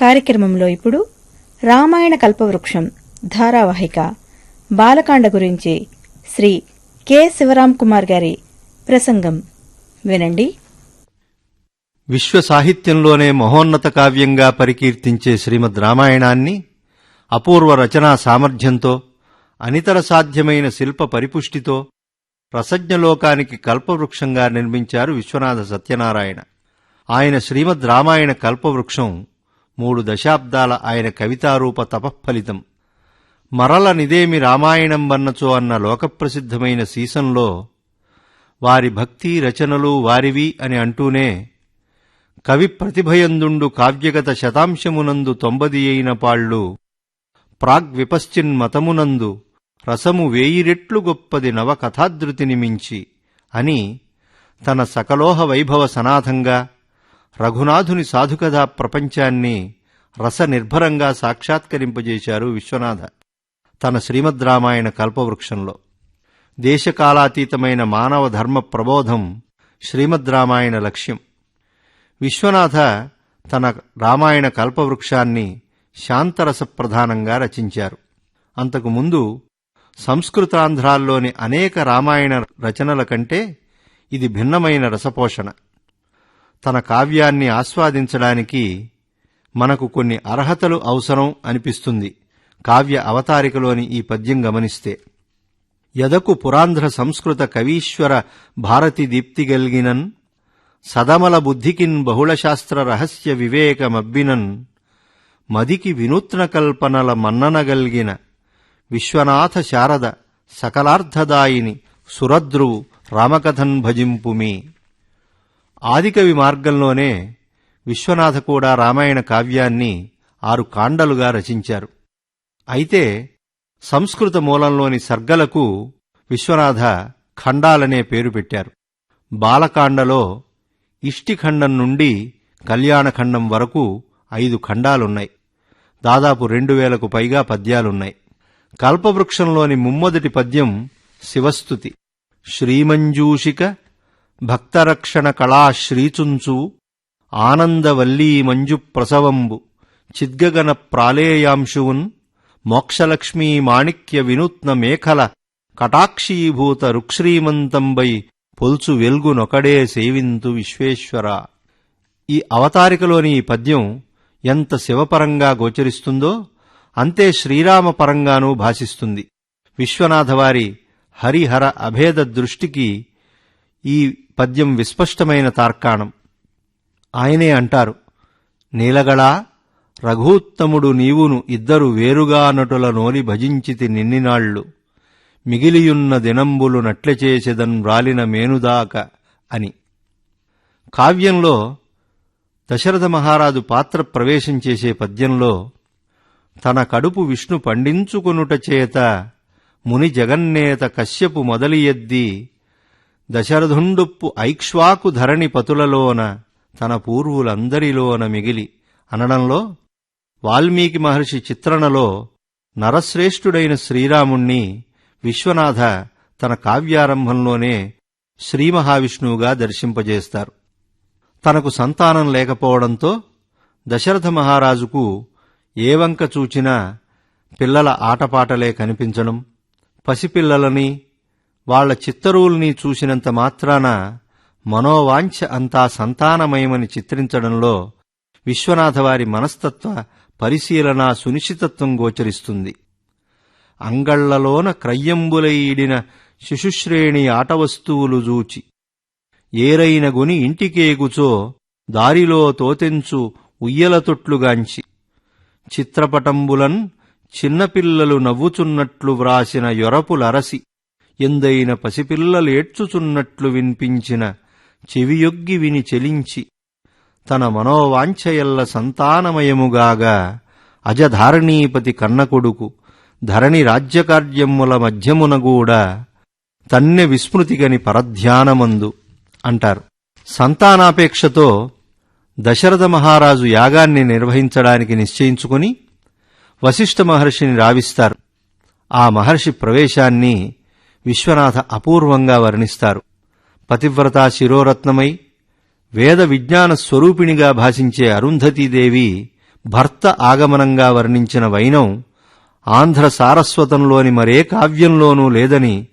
కార్యక్రమంలో ఇప్పుడు రామాయణ కల్పవృక్షం ధారావాహిక బాలకాండ గురించి శ్రీ కె శివరాం కుమార్ గారి ప్రసంగం. వినండి. విశ్వ సాహిత్యంలోనే మహోన్నత కావ్యంగా పరికీర్తించే శ్రీమద్ రామాయణాన్ని అపూర్వ రచనా సామర్థ్యంతో అనితర సాధ్యమైన శిల్ప పరిపుష్టితో రసజ్ఞలోకానికి కల్పవృక్షంగా నిర్మించారు విశ్వనాథ సత్యనారాయణ. ఆయన శ్రీమద్ రామాయణ కల్పవృక్షం మూడు దశాబ్దాల ఆయన కవితారూప తపఃఫలితం. మరల నిదేమి రామాయణం వన్నచో అన్న లోకప్రసిద్ధమైన సీసంలో వారి భక్తి రచనలు వారివి అని అంటూనే కవి ప్రతిభయందుండు కావ్యగత శతాంశమునందు తొంభది అయిన పాళ్ళు ప్రాగ్విపశ్చిన్ మతమునందు రసము వేయిరెట్లు గొప్పది నవకథాధృతిని మించి అని తన సకలోహ వైభవ సనాథంగా రఘునాథుని సాధుకథా ప్రపంచాన్ని రస నిర్భరంగా సాక్షాత్కరింపజేశారు విశ్వనాథ తన శ్రీమద్ రామాయణ కల్పవృక్షంలో. దేశకాలాతీతమైన మానవ ధర్మ ప్రబోధం శ్రీమద్ రామాయణ లక్ష్యం. విశ్వనాథ తన రామాయణ కల్పవృక్షాన్ని శాంతరసప్రధానంగా రచించారు. అంతకుముందు సంస్కృతాంధ్రాల్లోని అనేక రామాయణ రచనల కంటే ఇది భిన్నమైన రసపోషణ. తన కావ్యాన్ని ఆస్వాదించడానికి మనకు కొన్ని అర్హతలు అవసరం అనిపిస్తుంది. కావ్య అవతారికలోని ఈ పద్యం గమనిస్తే. యదకు పురాంధ్ర సంస్కృత కవీశ్వర భారతి దీప్తి గల్గినన్ సదమల బుద్ధికిన్ బహుళశాస్త్ర రహస్య వివేకమబ్బినన్ మదికి వినూత్న కల్పనల మన్ననగల్గిన విశ్వనాథ శారద సకలార్థదాయిని సురద్రువు రామకథన్ భజింపుమి ఆదికవి మార్గంలోనే విశ్వనాథ కూడా రామాయణ కావ్యాన్ని ఆరు కాండలుగా రచించారు. అయితే సంస్కృత మూలంలోని సర్గలకు విశ్వనాథ ఖండాలనే పేరు పెట్టారు. బాలకాండలో ఇష్టిఖండం నుండి కళ్యాణఖండం వరకు ఐదు ఖండాలున్నాయి. దాదాపు రెండు వేలకు పైగా పద్యాలున్నాయి. కల్పవృక్షంలోని ముమ్మొదటి పద్యం శివస్తుతి శ్రీమంజూషిక భక్తరక్షణ కళా శ్రీచుంచు ఆనందవల్లీ మంజు ప్రసవంబు చిద్గగన ప్రాళేయాంశువున్ మోక్షలక్ష్మీ మాణిక్య వినూత్న మేఖల కటాక్షీభూత రుక్శ్రీమంతంబై పొల్చు వెల్గునొకడే సేవింతు విశ్వేశ్వర. ఈ అవతారికలోని ఈ పద్యం ఎంత శివపరంగా గోచరిస్తుందో అంతే శ్రీరామపరంగానూ భాషిస్తుంది. విశ్వనాథవారి హరిహర అభేద దృష్టికి ఈ పద్యం విస్పష్టమైన తార్కాణం. ఆయనే అంటారు నీలగళా రఘూత్తముడు నీవును ఇద్దరు వేరుగా నటుల నోలి భజించితి నిన్నినాళ్ళు. మిగిలియున్న దినంబులు నట్ల చేసెదన్ వ్రాలిన మేనుదాక అని. కావ్యంలో దశరథ మహారాజు పాత్ర ప్రవేశం చేసే పద్యంలో తన కడుపు విష్ణు పండించుకొనుట చేత ముని జగన్నేత కశ్యపు మొదలియద్ది దశరథుండుప్పు ఐక్ష్వాకు ధరణి పతులలోన తన పూర్వులందరిలోన మిగిలి. అనడంలో వాల్మీకి మహర్షి చిత్రణలో నరశ్రేష్ఠుడైన శ్రీరాముణ్ణి విశ్వనాథ తన కావ్యారంభంలోనే శ్రీమహావిష్ణువుగా దర్శింపజేస్తారు. తనకు సంతానం లేకపోవడంతో దశరథ మహారాజుకు ఏ వంక చూచినా పిల్లల ఆటపాటలే కనిపించడం పసిపిల్లలని వాళ్ళ చిత్తరువుల్ని చూసినంత మాత్రాన మనోవాంఛ అంతా సంతానమయమని చిత్రించడంలో విశ్వనాథవారి మనస్తత్వ పరిశీలన సునిశ్చితత్వం గోచరిస్తుంది. అంగళ్ళలోన క్రయ్యంబులైడిన శిశుశ్రేణి ఆటవస్తువులు జూచి ఏరైన గొని ఇంటికేగుచో దారిలో తోతెంచు ఉయ్యల తొట్లుగాంచి చిత్రపటంబులన్ చిన్నపిల్లలు నవ్వుచున్నట్లు వ్రాసిన యొరపులరసి ఎందైన పసిపిల్లలేడ్చుచున్నట్లు వినిపించిన చెవియొగ్గి విని చెలించి తన మనోవాంఛయల్ల సంతానమయముగాగా అజధారణీపతి కన్నకొడుకు ధరణి రాజ్యకార్యముల మధ్యమునగూడా తన్నె విస్మృతిగని పరధ్యానమందు అంటారు. సంతానాపేక్షతో దశరథ మహారాజు యాగాన్ని నిర్వహించడానికి నిశ్చయించుకుని వశిష్ఠ మహర్షిని రావిస్తారు. ఆ మహర్షి ప్రవేశాన్ని విశ్వనాథ అపూర్వంగా వర్ణిస్తారు. పతివ్రతా శిరోరత్నమై వేద విజ్ఞాన స్వరూపిణిగా భాషించే అరుంధతీదేవి భర్త ఆగమనంగా వర్ణించిన వైనం ఆంధ్ర సారస్వతంలోని మరే కావ్యంలోనూ లేదని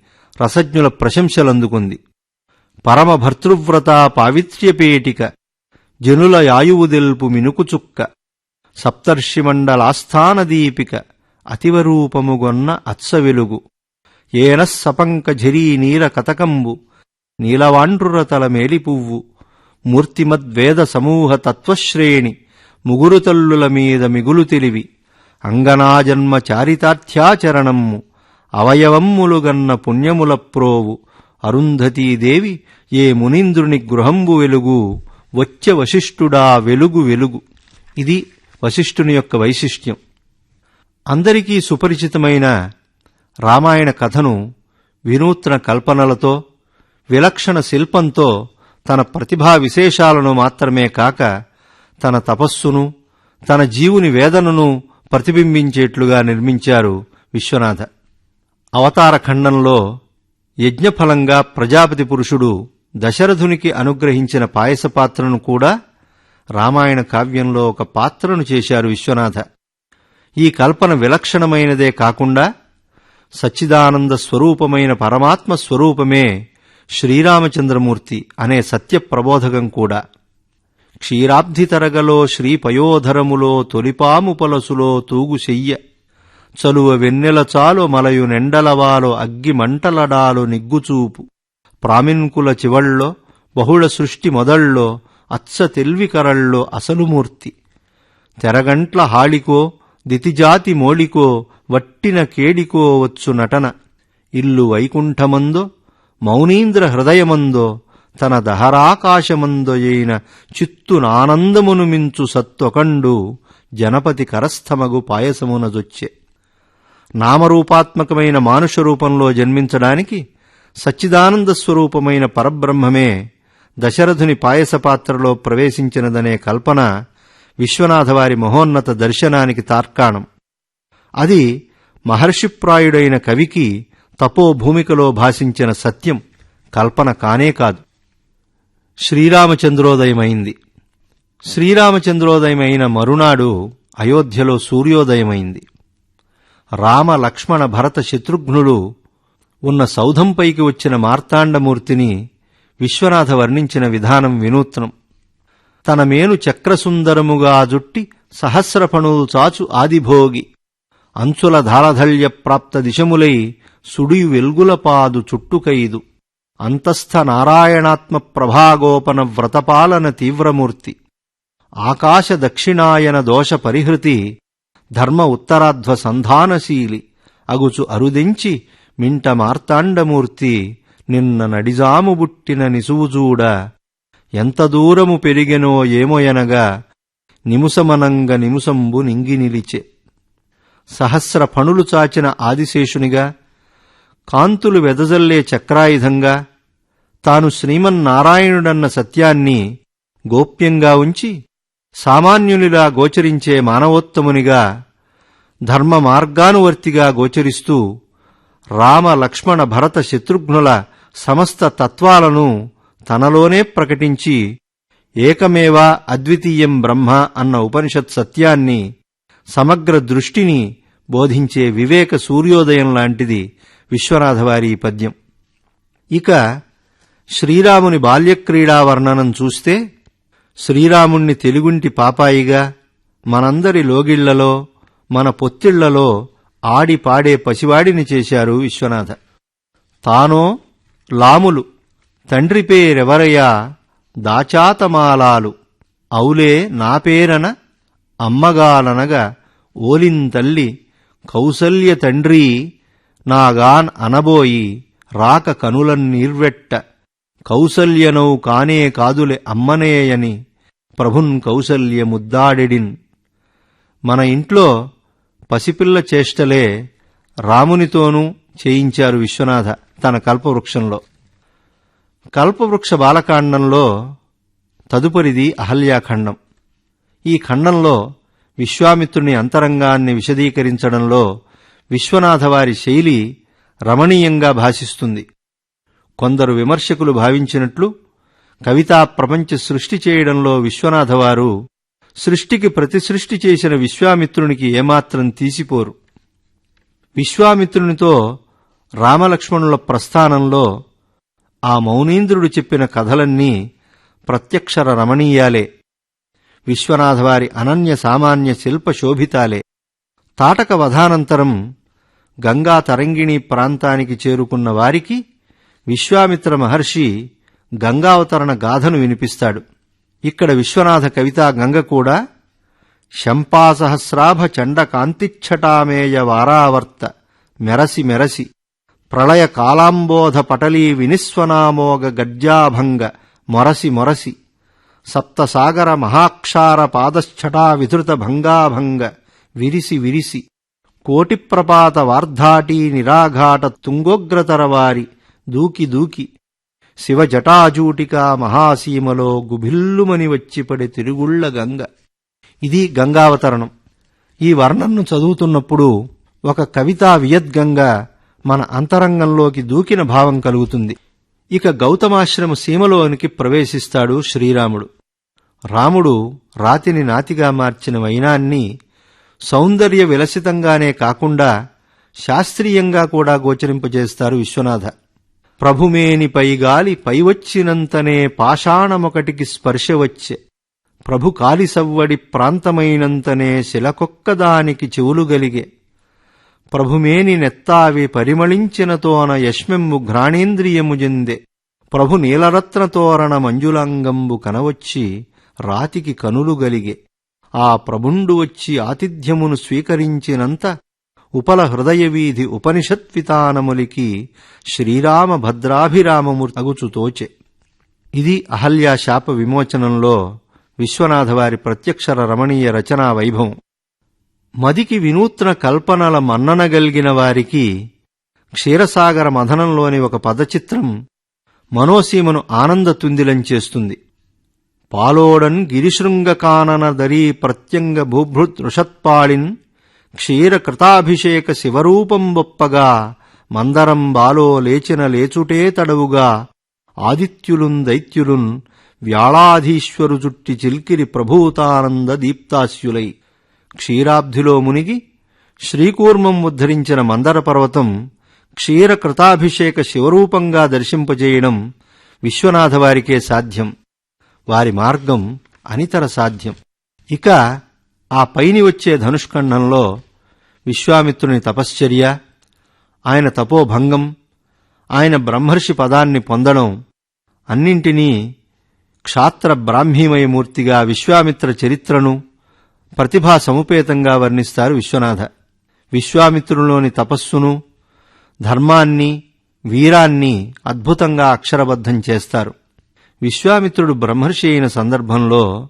రసజ్ఞుల ప్రశంసలందుకుంది. పరమ భర్తృవ్రత పావిత్ర్యపేటిక జనుల యాయువుదెల్పు మినుకుచుక్క సప్తర్షిమండలాస్థానదీపిక అతివరూపముగొన్న అత్సవెలుగు. ఏనస్సపంక ఝరీ నీల కతకంబు నీలవాండ్రురతల మేలిపువ్వు మూర్తిమద్వేద సమూహ తత్వశ్రేణి ముగురు తల్లుల మీద మిగులు తెలివి అంగనాజన్మ చారితార్థ్యాచరణమ్ము అవయవమ్ములుగన్న పుణ్యముల ప్రోవు అరుంధతీదేవి ఏ మునీంద్రుని గృహంబు వెలుగు వచ్చ వశిష్ఠుడా వెలుగు వెలుగు. ఇది వశిష్ఠుని యొక్క వైశిష్ట్యం. అందరికీ సుపరిచితమైన రామాయణ కథను వినూత్న కల్పనలతో విలక్షణ శిల్పంతో తన ప్రతిభా విశేషాలను మాత్రమే కాక తన తపస్సును తన జీవుని వేదనను ప్రతిబింబించేట్లుగా నిర్మించారు విశ్వనాథ. అవతార ఖండంలో యజ్ఞఫలంగా ప్రజాపతి పురుషుడు దశరథునికి అనుగ్రహించిన పాయస పాత్రను కూడా రామాయణ కావ్యంలో ఒక పాత్రను చేశారు విశ్వనాథ. ఈ కల్పన విలక్షణమైనదే కాకుండా సచ్చిదానంద స్వరూపమైన పరమాత్మ స్వరూపమే శ్రీరామచంద్రమూర్తి అనే సత్య ప్రబోధకం కూడా. క్షీరాబ్ధితరగలో శ్రీపయోధరములో తొలిపాము పలసులో తూగు చెయ్య. చలువ వెన్నెల చాలు మలయు నెండలవాలో అగ్గి మంటలడాలు నిగ్గుచూపు. ప్రామిన్కుల చివళ్ళో బహుళ సృష్టి మొదళ్ళో అచ్చ తెల్వికరళ్ళో అసలుమూర్తి. తెరగంట్ల హాళికో దితిజాతి మోళికో వట్టిన కేడికో వచ్చు నటన. ఇల్లు వైకుంఠమందో మౌనీంద్ర హృదయమందో తన దహరాకాశమందొయైన చిత్తునానందమును మించు సత్తొకండు జనపతి కరస్థమగు పాయసమునజొచ్చే నామరూపాత్మకమైన మానుష రూపంలో జన్మించడానికి సచ్చిదానంద స్వరూపమైన పరబ్రహ్మమే దశరథుని పాయస పాత్రలో ప్రవేశించినదనే కల్పన విశ్వనాథవారి మహోన్నత దర్శనానికి తార్కాణం. అది మహర్షిప్రాయుడైన కవికి తపోభూమికలో భాషించిన సత్యం కల్పన కానే కాదు. శ్రీరామచంద్రోదయమైంది. శ్రీరామచంద్రోదయమైన మరునాడు అయోధ్యలో సూర్యోదయమైంది. రామ లక్ష్మణ భరత శత్రుఘ్నులు ఉన్న సౌధంపైకి వచ్చిన మార్తాండమూర్తిని విశ్వనాథ వర్ణించిన విధానం వినూత్నం. తన మేను చక్రసుందరముగా జుట్టి సహస్రపణులు చాచు ఆదిభోగి. అంచుల ధారధల్య ప్రాప్త దిశములై సుడి వెల్గులపాదు చుట్టుకైదు. అంతస్థ నారాయణాత్మ ప్రభాగోపన వ్రతపాలన తీవ్రమూర్తి. ఆకాశ దక్షిణాయన దోష పరిహృతి ధర్మ ఉత్తరాధ్వ సంధానశీలి. అగుచు అరుదించి మింట మార్తాండమూర్తి నిన్న నడిజాము బుట్టిన నిసువుజూడ ఎంత దూరము పెరిగెనో ఏమోయనగా నిముసమనంగ నిముసంబు నింగి నిలిచె. సహస్ర పనులు చాచిన ఆదిశేషునిగా కాంతులు వెదజల్లే చక్రాయుధంగా తాను శ్రీమన్నారాయణుడన్న సత్యాన్ని గోప్యంగా ఉంచి సామాన్యునిలా గోచరించే మానవోత్తమునిగా ధర్మ మార్గానువర్తిగా గోచరిస్తూ రామ లక్ష్మణ భరత శత్రుఘ్నుల సమస్త తత్వాలను తనలోనే ప్రకటించి ఏకమేవా అద్వితీయం బ్రహ్మ అన్న ఉపనిషత్ సత్యాన్ని సమగ్ర దృష్టిని బోధించే వివేక సూర్యోదయం లాంటిది విశ్వనాథవారి ఈ పద్యం. ఇక శ్రీరాముని బాల్యక్రీడా వర్ణనం చూస్తే శ్రీరాముణ్ణి తెలుగుంటి పాపాయిగా మనందరి లోగిళ్ళలో మన పొత్తిళ్ళలో ఆడి పాడే పసివాడిని చేశారు విశ్వనాథ. తానో లాములు తండ్రి పేరెవరయ్యా దాచాతమాలాలు. అవులే నా పేరన? అమ్మగాలనగా ఓలింతల్లి కౌసల్య తండ్రి నాగాన్ అనబోయి రాక కనులన్నీర్వెట్ట కౌసల్యనౌ కానే కాదులే అమ్మనేయని ప్రభున్ కౌసల్య ముద్దాడెడిన్. మన ఇంట్లో పసిపిల్ల చేష్టలే రామునితోనూ చేయించారు విశ్వనాథ తన కల్పవృక్షంలో. కల్పవృక్ష బాలకాండంలో తదుపరిది అహల్యాఖండం. ఈ ఖండంలో విశ్వామిత్రుని అంతరంగాన్ని విశదీకరించడంలో విశ్వనాథవారి శైలి రమణీయంగా భాషిస్తుంది. కొందరు విమర్శకులు భావించినట్లు కవితా ప్రపంచ సృష్టి చేయడంలో విశ్వనాథవారు సృష్టికి ప్రతి సృష్టి చేసిన విశ్వామిత్రునికి ఏమాత్రం తీసిపోరు. విశ్వామిత్రునితో రామలక్ష్మణుల ప్రస్థానంలో ఆ మౌనీంద్రుడు చెప్పిన కథలన్నీ ప్రత్యక్షర రమణీయాలే. విశ్వనాథవారి అనన్య సామాన్య శిల్ప శోభితాలే. తాటక వధానంతరం గంగా తరంగిణీ ప్రాంతానికి చేరుకున్న వారికి విశ్వామిత్ర మహర్షి గంగావతరణ గాథను వినిపిస్తాడు. ఇక్కడ విశ్వనాథ కవితా గంగ కూడా శంపాసహస్రాభ చండకాంతిచ్చటామేయ వారావర్త మెరసి మెరసి ప్రళయ కాలాంబోధ పటలీ వినిస్వనామోగ గడ్జాభంగ మొరసి మొరసి. సప్తసాగర మహాక్షార పాదశ్చటా విధృత భంగాభంగ విరిసి విరిసి. కోటిప్రపాత వార్ధాటీ నిరాఘాట తుంగోగ్రతరవారి దూకి దూకి. శివ జటాజూటికా మహాసీమలో గుభిల్లుమని వచ్చిపడి తిరుగుళ్ళ గంగ. ఇది గంగావతరణం. ఈ వర్ణన్ను చదువుతున్నప్పుడు ఒక కవితా వియద్గంగ మన అంతరంగంలోకి దూకిన భావం కలుగుతుంది. ఇక గౌతమాశ్రమ సీమలోనికి ప్రవేశిస్తాడు శ్రీరాముడు. రాముడు రాతిని నాతిగా మార్చిన వైనాన్ని సౌందర్య విలసితంగానే కాకుండా శాస్త్రీయంగా కూడా గోచరింపజేస్తారు విశ్వనాథ. ప్రభుమేని పైగాలి పైవచ్చినంతనే పాషాణమొకటికి స్పర్శ వచ్చే ప్రభు కాలిసవ్వడి ప్రాంతమైనంతనే శిలకొక్కదానికి చెవులు గలిగే ప్రభుమేని నెత్తావి పరిమళించినతోన యశ్మెంబు ఘ్రాణేంద్రియము జెందే. ప్రభు నీలరత్న తోరణ మంజులాంగంబు కనవచ్చి రాతికి కనులు గలిగే. ఆ ప్రభుండు వచ్చి ఆతిథ్యమును స్వీకరించినంత ఉపల హృదయవీధి ఉపనిషత్వితానములికి శ్రీరామ భద్రాభిరామమూర్తి ఇది అహల్యా శాప విమోచనంలో విశ్వనాథవారి ప్రత్యక్షర రమణీయ రచనా వైభవం. మదికి వినూత్న కల్పనల మన్ననగలిగిన వారికి క్షీరసాగర మథనంలోని ఒక పదచిత్రం మనోసీమను ఆనంద తుందిలం చేస్తుంది. పాలోడన్ గిరిశృంగకానన దరీ ప్రత్యంగ భూభృత్ క్షీరకృతాభిషేక శివరూపం బొప్పగా మందరం బాలో లేచిన లేచుటే తడవుగా ఆదిత్యులున్ దైత్యులున్ వ్యాళాధీశ్వరు జుట్టి చిల్కిరి ప్రభూతానంద దీప్తాస్యులై. క్షీరాబ్ధిలో మునిగి శ్రీకూర్మం ఉద్ధరించిన మందర పర్వతం క్షీరకృతాభిషేక శివరూపంగా దర్శింపజేయడం విశ్వనాథవారికే సాధ్యం. వారి మార్గం అనితర సాధ్యం. ఇక ఆ పైని వచ్చే ధనుష్కండంలో విశ్వామిత్రుని తపశ్చర్య ఆయన తపోభంగం ఆయన బ్రహ్మర్షి పదాన్ని పొందడం అన్నింటినీ క్షాత్ర బ్రాహ్మీమయమూర్తిగా విశ్వామిత్ర చరిత్రను ప్రతిభా సముపేతంగా వర్ణిస్తారు విశ్వనాథ. విశ్వామిత్రులోని తపస్సును ధర్మాన్ని వీరాన్ని అద్భుతంగా అక్షరబద్ధం చేస్తారు. విశ్వామిత్రుడు బ్రహ్మర్షి అయిన సందర్భంలో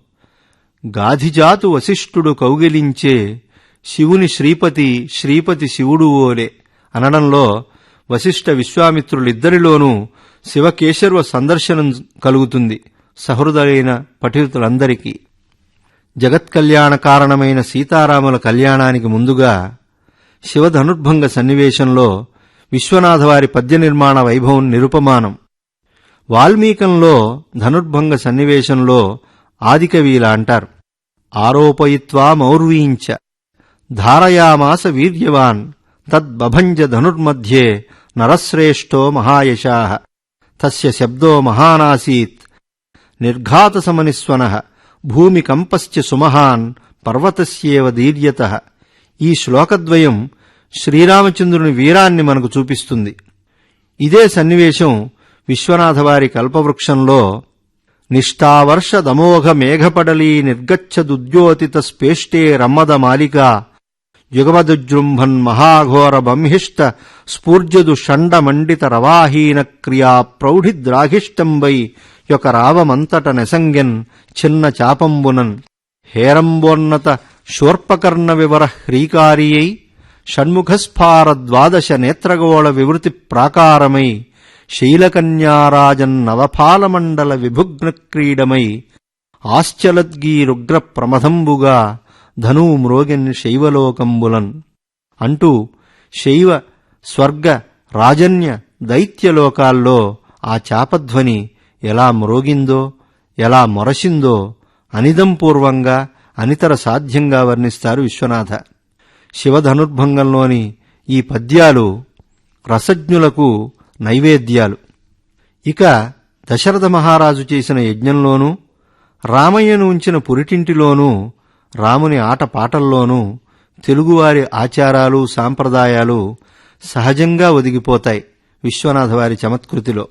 గాధిజాతు వశిష్ఠుడు కౌగిలించే శివుని శ్రీపతి శ్రీపతి శివుడు ఓలే అనడంలో వశిష్ఠ విశ్వామిత్రులిద్దరిలోనూ శివకేశర్వ సందర్శనం కలుగుతుంది సహృదయైన పఠితులందరికీ. జగత్కల్యాణ కారణమైన సీతారాముల కళ్యాణానికి ముందుగా శివధనుర్భంగ సన్నివేశంలో విశ్వనాథవారి పద్య నిర్మాణ వైభవం నిరుపమానం. వాల్మీకంలో ధనుర్భంగ సన్నివేశంలో ఆదికవి అంటారు. ఆరోపయిత్వా మౌర్వీంచ. ధారయామాస వీర్యవాన్. తద్బభంజ ధనుర్మధ్యే నరశ్రేష్టో మహాయశా. తస్య శబ్దో మహానాసీత్. నిర్ఘాతసమనిస్వన. భూమికంపశ్చ సుమహాన్ పర్వతస్యేవ దీర్యత. ఈ శ్లోకద్వయం శ్రీరామచంద్రుని వీరాన్ని మనకు చూపిస్తుంది. ఇదే సన్నివేశం విశ్వనాథవారి కల్పవృక్షంలో నిష్ఠావర్ష దమోఘ మేఘపడలీ నిర్గచ్చదుద్యోతిత స్పేష్టే రమ్మద మాలిక యుగమదుజృంభన్ మహాఘోర బంహిష్ట స్ఫూర్జదు షండమండిత రవాహీన క్రియా ప్రౌఢిద్రాఘిష్టంబై యొక్క రావమంతట నెసంగెన్ చిన్న చాపంబునన్. హేరంబోన్నత శూర్పకర్ణ వివర హ్రీకారియై షణ్ముఖస్ఫార ద్వాదశ నేత్రగోళ వివృతి ప్రాకారమై శైలకన్యారాజన్ నవఫాలమండల విభుగ్నక్రీడమై ఆశ్చలద్గీరుగ్ర ప్రమథంబుగా ధనూ మ్రోగెన్ శైవలోకంబులన్. అంటూ శైవ స్వర్గ రాజన్య దైత్యలోకాల్లో ఆ చాపధ్వని ఎలా మ్రోగిందో ఎలా మొరసిందో అనిదంపూర్వంగా అనితర సాధ్యంగా వర్ణిస్తారు విశ్వనాథ. శివధనుర్భంగంలోని ఈ పద్యాలు రసజ్ఞులకు నైవేద్యాలు. ఇక దశరథ మహారాజు చేసిన యజ్ఞంలోనూ రామయ్యను ఉంచిన పురిటింటిలోనూ రాముని ఆటపాటల్లోనూ తెలుగువారి ఆచారాలు సాంప్రదాయాలు సహజంగా ఒదిగిపోతాయి విశ్వనాథవారి చమత్కృతిలో.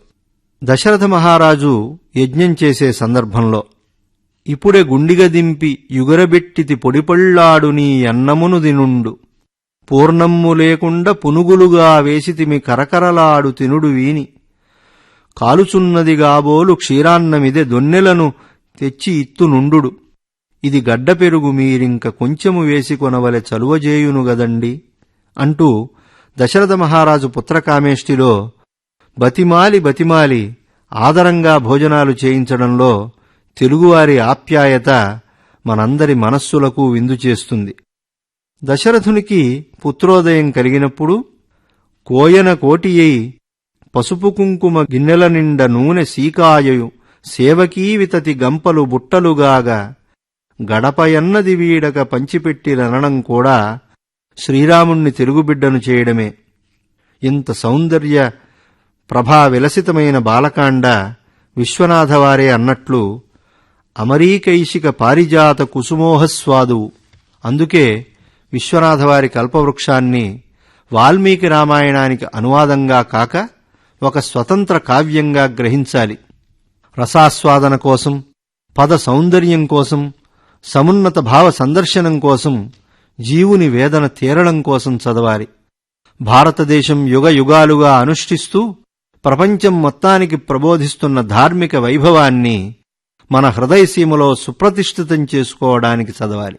దశరథ మహారాజు యజ్ఞం చేసే సందర్భంలో ఇప్పుడే గుండిగ దింపి యుగరబెట్టితి పొడిపళ్ళాడు నీ అన్నమును దినుండు పూర్ణమ్ము లేకుండా పునుగులుగా వేసితిమి కరకరలాడు తినుడు వీని. కాలుచున్నది గాబోలు క్షీరాన్నమిదే దొన్నెలను తెచ్చి ఇత్తునుండు ఇది గడ్డ పెరుగు మీరింక కొంచెము వేసి కొనవలె చలువజేయునుగదండి అంటూ దశరథ మహారాజు పుత్రకామేష్టిలో బతిమాలి బతిమాలి ఆదరంగా భోజనాలు చేయించడంలో తెలుగువారి ఆప్యాయత మనందరి మనస్సులకు విందు చేస్తుంది. దశరథునికి పుత్రోదయం కలిగినప్పుడు కోయన కోటియై పసుపు కుంకుమ గిన్నెల నిండ నూనె సీకాయయు సేవకీవితతి గంపలు బుట్టలుగాగా గడపయన్నది వీడక పంచిపెట్టిరనడం కూడా శ్రీరాముణ్ణి తెలుగుబిడ్డను చేయడమే. ఇంత సౌందర్య ప్రభా విలసితమైన బాలకాండ విశ్వనాథవారే అన్నట్లు అమరీకైశిక పారిజాత కుసుమోహస్వాదువు అందుకే విశ్వనాథవారి కల్పవృక్షాన్ని వాల్మీకి రామాయణానికి అనువాదంగా కాక ఒక స్వతంత్ర కావ్యంగా గ్రహించాలి. రసాస్వాదన కోసం పద సౌందర్యం కోసం సమున్నత భావ సందర్శనం కోసం జీవుని వేదన తీరడం కోసం చదవాలి. భారతదేశం యుగ యుగాలుగా అనుష్ఠిస్తూ ప్రపంచం మొత్తానికి ప్రబోధిస్తున్న ధార్మిక వైభవాన్ని మన హృదయసీమలో సుప్రతిష్ఠితం చేసుకోవడానికి చదవాలి.